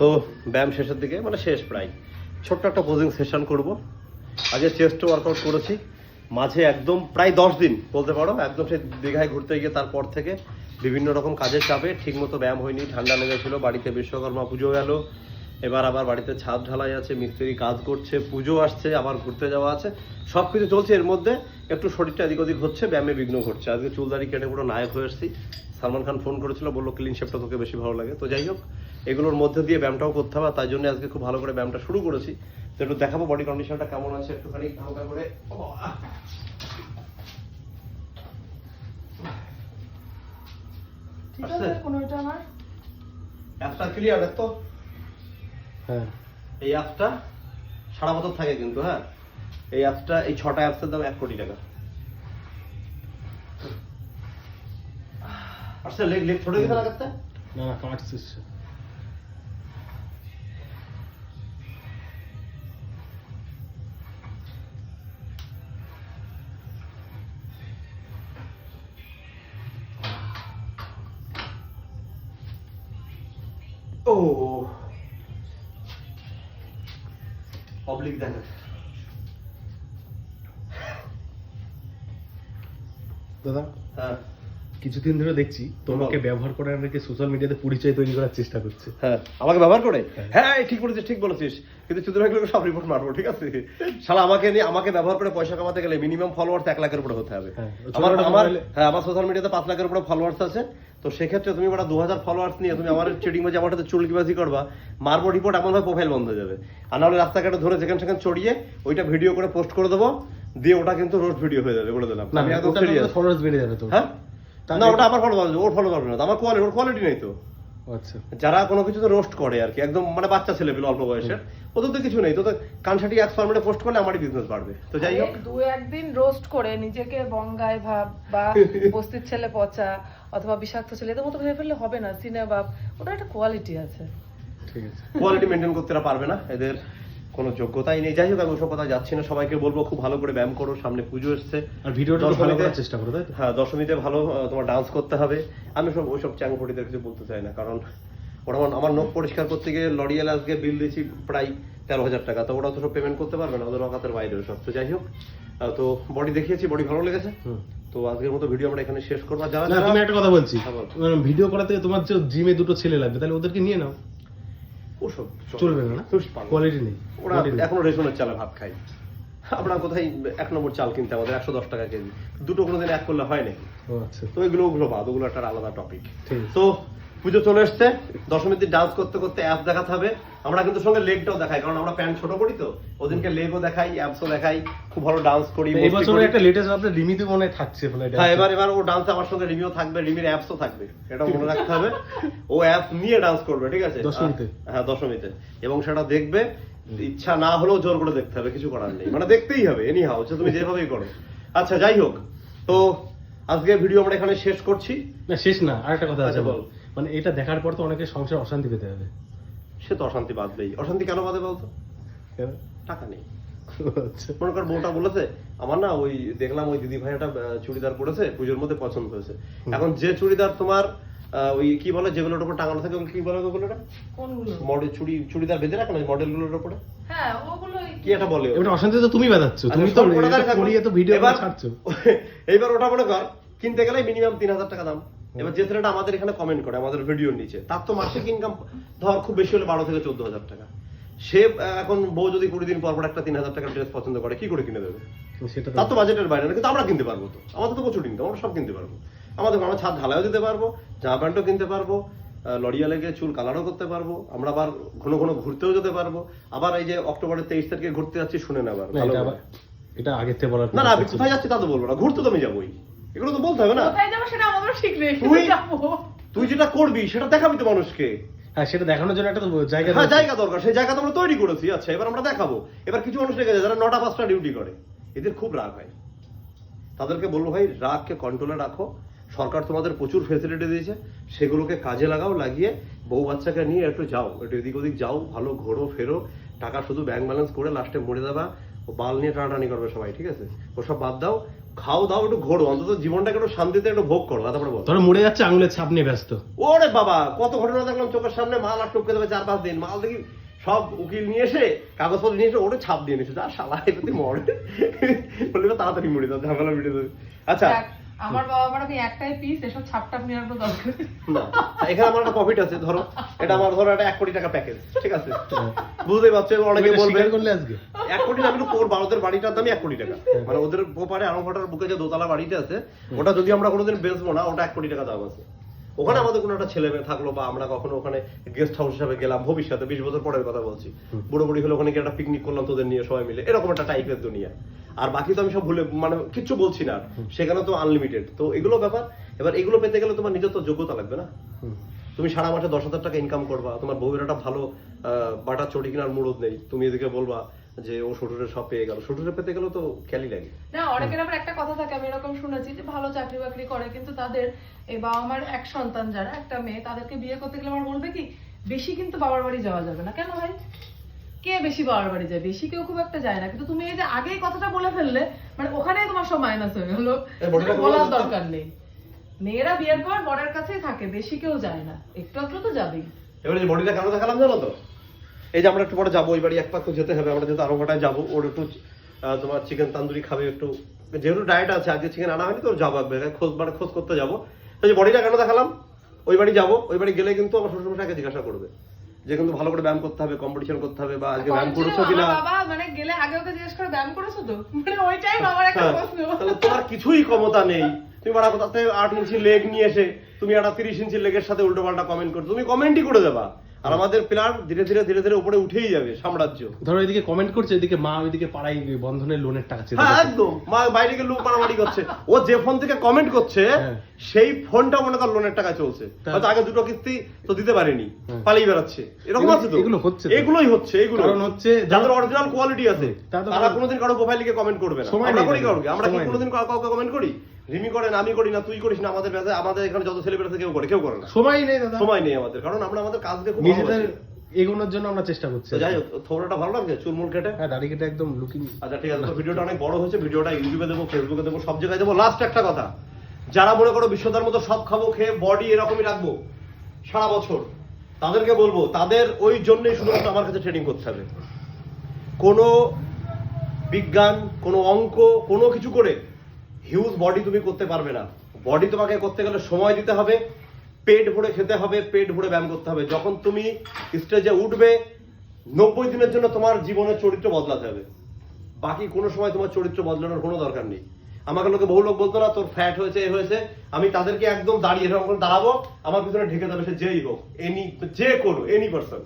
তো ব্যায়াম শেষের দিকে মানে শেষ প্রায়। ছোট্ট একটা পোজিং সেশন করব। আজকে চেস্ট ওয়ার্কআউট করেছি। মাঝে একদম প্রায় দশ দিন, বলতে পারো, একদম সেই দীঘায় ঘুরতে গিয়ে তারপর থেকে বিভিন্ন রকম কাজের চাপে ঠিকমতো ব্যায়াম হয়নি। ঠান্ডা লেগেছিল, বাড়িতে বিশ্বকর্মা পুজো গেল এবার আবার বাড়িতে ছাদ ঢালাই আছে, মিস্ত্রি কাজ করছে, পুজো আসছে, আবার ঘুরতে যাওয়া আছে। সব কিছু চলছে, এর মধ্যে একটু শরীরটা এদিক ওদিক হচ্ছে, ব্যায়ামে বিঘ্ন ঘটছে। আজকে চুলদারি কেটে পুরো নায়ক হয়ে এসেছি। সালমান খান ফোন করেছিল, বলল ক্লিন শেপটা তোকে বেশি ভালো লাগে। তো যাই হোক এগুলোর মধ্যে দিয়ে ব্যায়ামটাও করতে হবে তাই জন্য আজকে খুব ভালো করে ব্যায়ামটা শুরু করেছি। তো একটু দেখাবো বডি কন্ডিশনটা কেমন আছে একটুখানি হালকা করে। অ্যাপটা ক্লিয়ার তো? হ্যাঁ। এই অ্যাপটা সারা বছর থাকে কিন্তু হ্যাঁ? এই অ্যাপটা এই ছটা অ্যাপসের দাম এক কোটি টাকা। আচ্ছা লেগ লেগ ছোট গেছে লাগাতে না না কাটছিস অবলিক দেখা দাদা হ্যাঁ। কিছুদিন ধরে দেখছি তোমাকে ব্যবহার করার নাকি সোশ্যাল মিডিয়াতে পরিচয় তৈরি করার চেষ্টা করছে। হ্যাঁ আমাকে ব্যবহার করে? হ্যাঁ। হ্যাঁ ঠিক বলেছিস ঠিক বলেছিস। কিন্তু চুদ্র ভাইগুলোকে সব রিপোর্ট মারবো ঠিক আছে? শালা আমাকে নিয়ে আমাকে ব্যবহার করে পয়সা কামাতে গেলে মিনিমাম ফলোয়ার্স এক লাখের উপরে হতে হবে। আমার আমার হ্যাঁ আমার সোশ্যাল মিডিয়াতে পাঁচ লাখের উপরে ফলোয়ার্স আছে। তো সেক্ষেত্রে তুমি ওটা দু হাজার ফলোয়ার্স নিয়ে তুমি আমার ট্রেডিং বাজে আমার সাথে চুলকিবাজি করবা মারবো রিপোর্ট এমন ভাবে প্রোফাইল বন্ধ হয়ে যাবে। আর নাহলে রাস্তাঘাটে ধরে যেখানে সেখানে চড়িয়ে ওইটা ভিডিও করে পোস্ট করে দেবো দিয়ে ওটা কিন্তু রোজ ভিডিও হয়ে যাবে বলে দিলাম। আমি একদম। ফলোয়ার্স বেড়ে যাবে তো। হ্যাঁ? না ওটা আমার ফলো পাবে ওর ফলো পাবে না আমার কোয়ালিটি ওর কোয়ালিটি নেই তো। আচ্ছা। যারা কোনো কিছুতে রোস্ট করে আর কি একদম মানে বাচ্চা ছেলে পেলে অল্প বয়সের ওদের তো কিছু নেই তো কানসাটি এক ফর্মেটে পোস্ট করলে আমারই বিজনেস বাড়বে। তো যাই হোক। দু একদিন রোস্ট করে নিজেকে বঙ্গায় ভাব বা বস্তির ছেলে পচা অথবা বিষাক্ত ছেলে এদের মতো ভেবে ফেললে হবে না। সিনে বাপ ওটা একটা কোয়ালিটি আছে। ঠিক আছে। কোয়ালিটি মেনটেন করতে পারবে না। এদের কোনো যোগ্যতাই নেই। যাই হোক আমি ওসব কথা যাচ্ছি না। সবাইকে বলব খুব ভালো করে ব্যায়াম করো। সামনে পুজো এসছে। আর ভিডিওটা ভালো করার চেষ্টা করো তাই হ্যাঁ দশমীতে ভালো তোমার ডান্স করতে হবে। আমি সব ওইসব চ্যাংপটিদের কিছু বলতে চাই না। কারণ ওরা আমার- আমার নখ পরিষ্কার করতে গিয়ে লরিয়াল আজকে বিল দিয়েছি প্রায় তেরো হাজার টাকা। তো ওরা তো সব পেমেন্ট করতে পারবে না ওদের অকাতের বাইরে সব। তো যাই হোক তো বডি দেখিয়েছি বডি ভালো লেগেছে। হুম। তো আজকের মতো ভিডিও আমরা এখানে শেষ করব। যারা তুমি একটা কথা বলছি। হ্যাঁ, বল। ভিডিও করাতে তোমার যে জিমে দুটো ছেলে লাগবে তাহলে ওদেরকে নিয়ে নাও। ওসব চলবে না। কোয়ালিটি নেই ওরা এখনও রেশনের চালে ভাত খাই আমরা কোথায় এক নম্বর চাল কিনতে আমাদের একশো দশ টাকা কেজি। দুটো কোনোদিন এক করলে হয় নাকি? আচ্ছা। তো এগুলো ওগুলো বাদ ওগুলো একটা আলাদা টপিক তো পুজো চলে এসছে। দশমীর দিন ডান্স করতে করতে অ্যাপ দেখাতে হবে। আমরা কিন্তু সঙ্গে লেগটাও দেখাই কারণ আমরা প্যান্ট ছোট করি তো। ওদিনকে লেগও দেখাই অ্যাপসও দেখাই খুব ভালো ডান্স করি এই বছর একটা লেটেস্ট আপনার রিমিতে মনে থাকছে মানে হ্যাঁ এবার এবার ও ডান্স আমার সঙ্গে রিমিও থাকবে রিমির অ্যাপসও থাকবে এটা মনে রাখতে হবে। ও অ্যাপ নিয়ে ডান্স করবে ঠিক আছে? দশমীতে? হ্যাঁ দশমীতে এবং সেটা দেখবে ইচ্ছা না হলেও জোর করে দেখতে হবে কিছু করার নেই। মানে দেখতেই হবে এনি হাও হাউ তুমি যেভাবেই করো। আচ্ছা যাই হোক তো আজকে ভিডিও আমরা এখানে শেষ করছি। না শেষ না আরেকটা কথা আছে আচ্ছা, বল। বল। মানে এটা দেখার পর তো অনেকে সংসার অশান্তি পেতে হবে। সে তো অশান্তি বাঁধবেই। অশান্তি কেন বাঁধে বলতো? টাকা নেই। আচ্ছা। মনে কর বউটা বলেছে আমার না ওই দেখলাম ওই দিদি ভাই একটা চুড়িদার পরেছে পুজোর মধ্যে পছন্দ হয়েছে। এখন যে চুড়িদার তোমার ওই কি বলে যেগুলোর উপর টাঙানো থাকে কি বলে কোনগুলো? মডেল চুড়ি চুড়িদার বেঁধে রাখে না মডেলগুলোর উপরে হ্যাঁ কি একটা বলে অশান্তি তো তুমি বাজাচ্ছ আচ্ছা, তুমি এটা তো ভিডিও ছাড়ছো। এইবার ওটা মনে কর কিনতে গেলে মিনিমাম তিন হাজার টাকা দাম। এবার যে ছেলেটা আমাদের এখানে কমেন্ট করে আমাদের ভিডিওর নিচে তার তো মাসিক ইনকাম ধর খুব বেশি হলে বারো থেকে চোদ্দ হাজার টাকা। সে এখন বউ যদি কুড়ি দিন পর পর একটা তিন হাজার টাকার ড্রেস পছন্দ করে কি করে কিনে দেবে? তার তো বাজেটের বাইরে না কিন্তু আমরা কিনতে পারব তো। আমাদের তো প্রচুর ইনকাম আমরা সব কিনতে পারব। আমাদের আমরা ছাদ ঢালাইও দিতে পারব জামা প্যান্টও কিনতে পারব লরিয়ালে গিয়ে চুল কালারও করতে পারব আমরা আবার ঘন ঘন ঘুরতেও যেতে পারব। আবার এই যে অক্টোবরের তেইশ তারিখে ঘুরতে যাচ্ছি শুনে নেবার না, এটা আবার এটা আগের থেকে বলার না না আমি কোথায় যাচ্ছি তা তো বলব না ঘুরতে তো আমি যাবোই। এগুলো তো বলতে হবে না। কোথায় যাব সেটা আমাদেরও ঠিক তুই- যাব। তুই যেটা করবি সেটা দেখাবি তো মানুষকে। হ্যাঁ সেটা দেখানোর জন্য একটা জায়গা হ্যাঁ জায়গা দরকার সেই জায়গা তো আমরা তৈরি করেছি। আচ্ছা এবার আমরা দেখাবো। এবার কিছু মানুষ রেখে যায় যারা নটা পাঁচটা ডিউটি করে। এদের খুব রাগ হয়। তাদেরকে বলব ভাই রাগকে কন্ট্রোলে রাখো। সরকার তোমাদের প্রচুর ফেসিলিটি দিয়েছে। সেগুলোকে কাজে লাগাও লাগিয়ে বউ বাচ্চাকে নিয়ে একটু যাও। একটু এদিক ওদিক যাও ভালো ঘোরো ফেরো। টাকা শুধু ব্যাংক ব্যালেন্স করে লাস্টে মরে দেবা ও বাল নিয়ে টানাটানি করবে সবাই ঠিক আছে? ওসব বাদ দাও। খাও দাও একটু ঘোরো অন্তত জীবনটাকে একটু শান্তিতে একটু ভোগ করো তারপরে বলো ধরো মরে যাচ্ছে আঙুলের ছাপ নিয়ে ব্যস্ত। ওরে বাবা কত ঘটনা দেখলাম চোখের সামনে মাল আর টপকে দেবে চার পাঁচ দিন। মাল দেখি সব উকিল নিয়ে এসে কাগজপত্র নিয়ে এসে ওরে ছাপ দিয়ে নিয়েছে। যা শালা এটা তুই মরে বললি তাড়াতাড়ি মরে যাও ঝামেলা মিটে দেবে আচ্ছা আমার বাবা মার আমি একটাই পিস এসব ছাপটাপ নেওয়ার কোনো দরকার না এখানে আমার একটা প্রফিট আছে ধরো এটা আমার ধরো একটা এক কোটি টাকা প্যাকেজ ঠিক আছে? বুঝতেই পারছ এবার অনেকে বলবে করলে আজকে। এক কোটি কিন্তু বারোদের বাড়িটার দামই এক কোটি টাকা। মানে ওদের ওপারে বুকে যে দোতলা বাড়িতে আছে ওটা যদি আমরা কোনোদিন বেচবো না ওটা এক কোটি টাকা দাম আছে। ওখানে আমাদের কোনো একটা ছেলে মেয়ে থাকল বা আমরা কখনো ওখানে গেস্ট হাউস হিসাবে গেলাম ভবিষ্যতে বিশ বছর পরের কথা বলছি। বুড়ো বুড়ি হলে ওখানে গিয়ে একটা পিকনিক করলাম তোদের নিয়ে সবাই মিলে এরকম একটা টাইপের দুনিয়া। আর বাকি তো আমি সব ভুলে মানে কিচ্ছু বলছি না। সেখানে তো আনলিমিটেড তো এগুলো ব্যাপার এবার এগুলো পেতে গেলে তোমার নিজের তো যোগ্যতা লাগবে না? তুমি সারা মাসে দশ হাজার টাকা ইনকাম করবা তোমার বউয়ের একটা ভালো বাটা চটি কেনার মুরদ নেই। তুমি এদিকে বলবা যে ও শ্বশুরের সব পেয়ে গেল। শ্বশুরের পেতে গেলেও তো ক্যালি লাগে। না অনেকের আবার একটা কথা থাকে আমি এরকম শুনেছি যে ভালো চাকরি বাকরি করে কিন্তু তাদের এই বাবা মার এক সন্তান যারা একটা মেয়ে তাদেরকে বিয়ে করতে গেলে আমার বলবে কি বেশি কিন্তু বাবার বাড়ি যাওয়া যাবে না। কেন ভাই? কে বেশি বাবার বাড়ি যায়? বেশি কেউ খুব একটা যায় না। কিন্তু তুমি এই যে আগেই কথাটা বলে ফেললে মানে ওখানেই তোমার সব মাইনাস হয়ে গেলো। বলার দরকার নেই। মেয়েরা বিয়ের পর বরের কাছেই থাকে বেশি কেউ যায় না। একটু একটু তো যাবেই। এবারে যে বডিটা কেন দেখালাম জানো তো? এই যে আমরা একটু পরে যাব ওই বাড়ি এক পাক যেতে হবে আমরা যেহেতু আরও ঘটায় যাব ওর একটু তোমার চিকেন তান্দুরি খাবে একটু। যেহেতু ডায়েট আছে আজকে চিকেন আনা হয়নি তো যাব একবার। খোঁজ মানে খোঁজ করতে যাব। তো যে বডিটা কেন দেখালাম? ওই বাড়ি যাব ওই বাড়ি গেলে কিন্তু আমার শ্বশুরমশাইকে জিজ্ঞাসা করবে। যে কিন্তু ভালো করে ব্যায়াম করতে হবে কম্পিটিশন করতে হবে বা আজকে ব্যায়াম করেছ কিনা? বাবা মানে গেলে আগে ওকে জিজ্ঞেস করে ব্যায়াম করেছ তো? মানে ওইটাই বাবার একটা হ্যাঁ, প্রশ্ন। তাহলে তোমার কিছুই ক্ষমতা নেই। তুমি বড় কথাতে আট ইঞ্চি লেগ নিয়ে এসে তুমি একটা তিরিশ ইঞ্চি লেগের সাথে উল্টো পাল্টা কমেন্ট করছ। তুমি কমেন্টই করে দেবা। আর আমাদের ধীরে ধীরে ধীরে ধীরে উপরে উঠেই যাবে সাম্রাজ্য। ধরো এদিকে কমেন্ট করছে এদিকে মা ওইদিকে পাড়াই বন্ধনের লোনের টাকা চেয়ে হ্যাঁ একদম। মা বাইরে গিয়ে লোক মারামারি করছে। ও যে ফোন থেকে কমেন্ট করছে হ্যাঁ। সেই ফোনটা মনে কর লোনের টাকা চলছে। হয়তো আগে দুটো কিস্তি তো দিতে পারেনি। হ্যাঁ। পালিয়ে বেড়াচ্ছে। এরকম আছে তো? এগুলো হচ্ছে এগুলোই হচ্ছে এগুলো। কারণ হচ্ছে যাদের অরিজিনাল কোয়ালিটি আছে তারা কোনোদিন কারও প্রোফাইল কমেন্ট করবে না। আমরা করি কাউকে আমরা কি কোনোদিন কাউ- কাউকে কমেন্ট করি? রিমি করেন আমি করি না তুই করিস না আমাদের ব্যাচে আমাদের এখানে যত সেলিব্রিটি কেউ করে কেউ করে না। সময় নেই দাদা। সময় নেই আমাদের কারণ আমরা আমাদের কাজকে খুব নিজেদের এগোনোর জন্য আমরা চেষ্টা করছি। যাই হোক থোড়াটা ভালো লাগছে? চুলমুল কেটে? হ্যাঁ দাড়ি কেটে একদম লুকিং আচ্ছা ঠিক আছে ভিডিওটা অনেক বড় হয়েছে ভিডিওটা ইউটিউবে দেবো ফেসবুকে দেবো সব জায়গায় দেবো। লাস্ট একটা কথা যারা মনে করো বিশ্বতার মতো সব খাব খেয়ে বডি এরকমই রাখব সারা বছর তাদেরকে বলব তাদের ওই জন্যই শুধুমাত্র আমার কাছে ট্রেনিং করতে হবে। কোনো বিজ্ঞান কোনো অঙ্ক কোনো কিছু করে হিউজ বডি তুমি করতে পারবে না। বডি তোমাকে করতে গেলে সময় দিতে হবে, পেট ভরে খেতে হবে, পেট ভরে ব্যায়াম করতে হবে। যখন তুমি স্টেজে উঠবে, নব্বই দিনের জন্য তোমার জীবনের চরিত্র বদলাতে হবে। বাকি কোনো সময় তোমার চরিত্র বদলানোর কোনো দরকার নেই। আমাকে লোকে বহু লোক বলতো না, তোর ফ্যাট হয়েছে, এ হয়েছে, আমি তাদেরকে একদম দাঁড়িয়ে এরকম করে দাঁড়াবো, আমার পিছনে ঢেকে যাবে সে যেই হোক এনি যে কোনো এনি পার্সন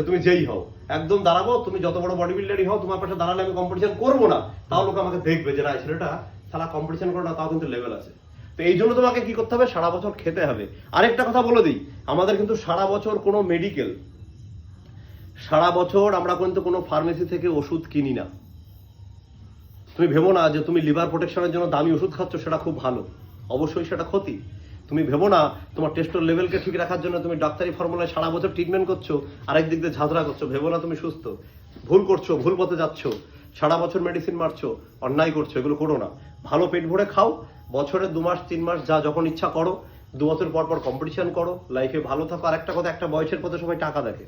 সে তুমি যেই হও, একদম দাঁড়াবো, তুমি যত বড় বডি বিল্ডারই হও, তোমার পাশে দাঁড়ালে আমি কম্পিটিশন করব না। তাও লোক আমাকে দেখবে যে, না ছেলেটা সারা কম্পিটিশন করে না, তাও কিন্তু লেভেল আছে। তো এই জন্য তোমাকে কি করতে হবে? সারা বছর খেতে হবে। আরেকটা কথা বলে দিই, আমাদের কিন্তু সারা বছর কোনো মেডিকেল সারা বছর আমরা কিন্তু কোনো ফার্মেসি থেকে ওষুধ কিনি না। তুমি ভেবো না যে, তুমি লিভার প্রোটেকশনের জন্য দামি ওষুধ খাচ্ছ, সেটা খুব ভালো। অবশ্যই সেটা ক্ষতি। তুমি ভেবো না, তোমার টেস্টোর লেভেলকে ঠিক রাখার জন্য তুমি ডাক্তারি ফর্মুলায় সারা বছর ট্রিটমেন্ট করছ, আরেক দিক দিয়ে ঝাঁঝরা করছ, ভেবো না তুমি সুস্থ। ভুল করছ, ভুল পথে যাচ্ছ, সারা বছর মেডিসিন মারছো, অন্যায় করছ, এগুলো করো না। ভালো পেট ভরে খাও, বছরে দু মাস, তিন মাস যা যখন ইচ্ছা করো, দু বছর পর পর কম্পিটিশন করো লাইফে ভালো থাকো। আর একটা কথা, একটা বয়সের পথে সবাই টাকা দেখে।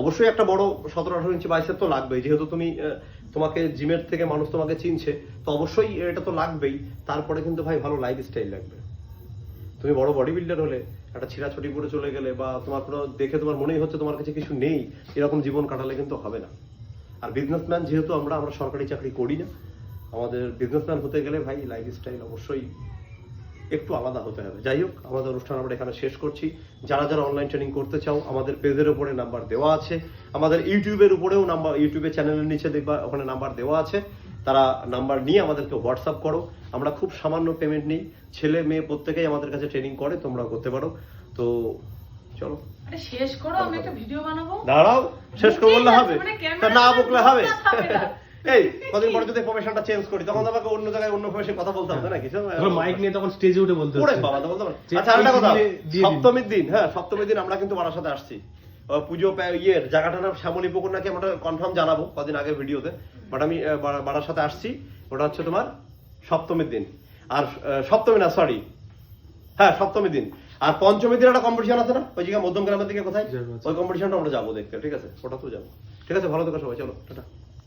অবশ্যই একটা বড় সতেরো, আঠারো ইঞ্চি বাইসেপ তো লাগবেই। যেহেতু তুমি তোমাকে জিমের থেকে মানুষ তোমাকে চিনছে, তো অবশ্যই এটা তো লাগবেই। তারপরে কিন্তু ভাই ভালো লাইফ স্টাইল লাগবে। তুমি বড় বডি বিল্ডার হলে, একটা ছিঁড়াছড়ি করে চলে গেলে বা তোমার কোনো দেখে তোমার মনেই হচ্ছে তোমার কাছে কিছু নেই, এরকম জীবন কাটালে কিন্তু হবে না। আর বিজনেসম্যান যেহেতু আমরা আমরা সরকারি চাকরি করি না, আমাদের বিজনেসম্যান হতে গেলে ভাই লাইফ স্টাইল অবশ্যই একটু আলাদা হতে হবে। যাই হোক, আমাদের অনুষ্ঠান আমরা এখানে শেষ করছি। যারা যারা অনলাইন ট্রেনিং করতে চাও, আমাদের পেজের উপরে নাম্বার দেওয়া আছে। আমাদের ইউটিউবের উপরেও নাম্বার ইউটিউবের চ্যানেলের নিচে দেখবা, ওখানে নাম্বার দেওয়া আছে। তারা নাম্বার নিয়ে আমাদেরকে হোয়াটসঅ্যাপ করো। আমরা খুব সামান্য পেমেন্ট নিই। ছেলে মেয়ে প্রত্যেকেই আমাদের কাছে ট্রেনিং করে তোমরা করতে পারো। তো চলো। শেষ করো আমি একটা ভিডিও বানাবো? দাঁড়াও শেষ করে বললে হবে। মানে তা না বকলে হবে। না। এই কদিন পরে যদি ফরমেশনটা চেঞ্জ করি তখন আমাকে অন্য জায়গায় অন্য কথা বলতে হবে নাকি ধরো মাইক নিয়ে তখন স্টেজে উঠে বলতে ওরে বাবা তা বলতে আচ্ছা আরেকটা কথা। সপ্তমীর দিন হ্যাঁ সপ্তমীর দিন আমরা কিন্তু বাড়ার সাথে আসছি। পুজো ইয়ে ইয়ের জায়গাটার নাম শ্যামলী পুকুর নাকি আমরা কনফার্ম জানাব কদিন আগের ভিডিওতে। বাট আমি বাড়ার সাথে আসছি। ওটা হচ্ছে তোমার সপ্তমীর দিন। আর সপ্তমী না সরি হ্যাঁ সপ্তমীর দিন। আর পঞ্চমীর দিন একটা কম্পিটিশন আছে না? ওই জায়গায় মধ্যম গ্রামের দিকে কোথায়। ওই কম্পিটিশনটা আমরা যাব দেখতে ঠিক আছে? ওটা তো যাব। ঠিক আছে ভালো থেকো সবাই চলো টাটা।